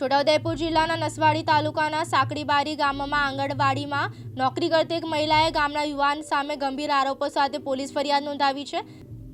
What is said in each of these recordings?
છોટાઉદેપુર જિલ્લાના નસવાડી તાલુકાના સાંકડીબારી ગામમાં આંગણવાડીમાં નોકરી કરતી એક મહિલાએ ગામના યુવાન સામે ગંભીર આરોપો સાથે પોલીસ ફરિયાદ નોંધાવી છે.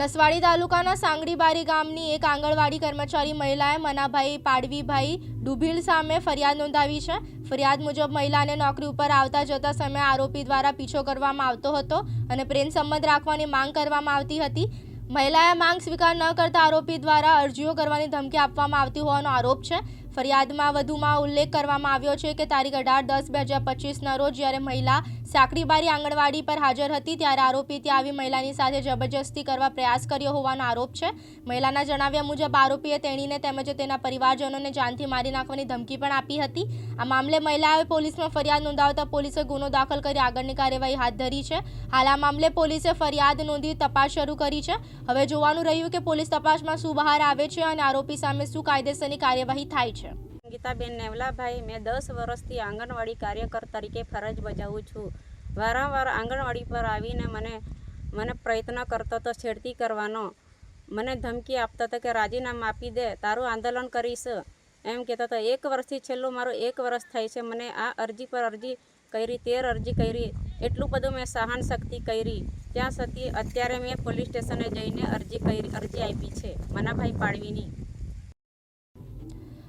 નસવાડી તાલુકાના સાંગડીબારી ગામની એક આંગણવાડી કર્મચારી મહિલાએ મનાભાઈ પાડવીભાઈ ડુભીલ સામે ફરિયાદ નોંધાવી છે. ફરિયાદ મુજબ મહિલાને નોકરી ઉપર આવતા જતા સમયે આરોપી દ્વારા પીછો કરવામાં આવતો હતો અને પ્રેમ સંબંધ રાખવાની માંગ કરવામાં આવતી હતી. મહિલાએ માંગ સ્વીકાર ન કરતા આરોપી દ્વારા અરજીઓ કરવાની ધમકી આપવામાં આવતી હોવાનો આરોપ છે. ફરિયાદમાં વધુમાં ઉલ્લેખ કરવામાં આવ્યો છે કે તારીખ અઢાર દસ બે હજાર પચીસના રોજ જ્યારે મહિલા સાંકડીબારી આંગણવાડી પર હાજર હતી ત્યારે આરોપી ત્યાં આવી મહિલાની સાથે જબરજસ્તી કરવા પ્રયાસ કર્યો હોવાનો આરોપ છે. મહિલાના જણાવ્યા મુજબ આરોપીએ તેણીને તેમજ તેના પરિવારજનોને જાનથી મારી નાખવાની ધમકી પણ આપી હતી. આ મામલે મહિલાએ પોલીસમાં ફરિયાદ નોંધાવતા પોલીસે ગુનો દાખલ કરી આગળની કાર્યવાહી હાથ ધરી છે. હાલ આ મામલે પોલીસે ફરિયાદ નોંધી તપાસ શરૂ કરી છે. હવે જોવાનું રહ્યું કે પોલીસ તપાસમાં શું બહાર આવે છે અને આરોપી સામે શું કાયદેસરની કાર્યવાહી થાય છે. ગીતાબેન નેવલાભાઈ, મેં દસ વર્ષથી આંગણવાડી કાર્યકર તરીકે ફરજ બજાવું છું. વારંવાર આંગણવાડી પર આવીને મને મને પ્રયત્ન કરતો હતો છેડતી કરવાનો. મને ધમકી આપતો હતો કે, રાજીનામું આપી દે, તારું આંદોલન કરીશ. એમ કહેતો હતો એક વર્ષથી છેલ્લું મારું એક વર્ષ થાય છે. મને આ અરજી પર અરજી કરી, તેર અરજી કરી, એટલું બધું મેં સહન શક્તિ કરી. ત્યાં સુધી અત્યારે મેં પોલીસ સ્ટેશને જઈને અરજી કરી, અરજી આપી છે. મનાભાઈ પાડવીની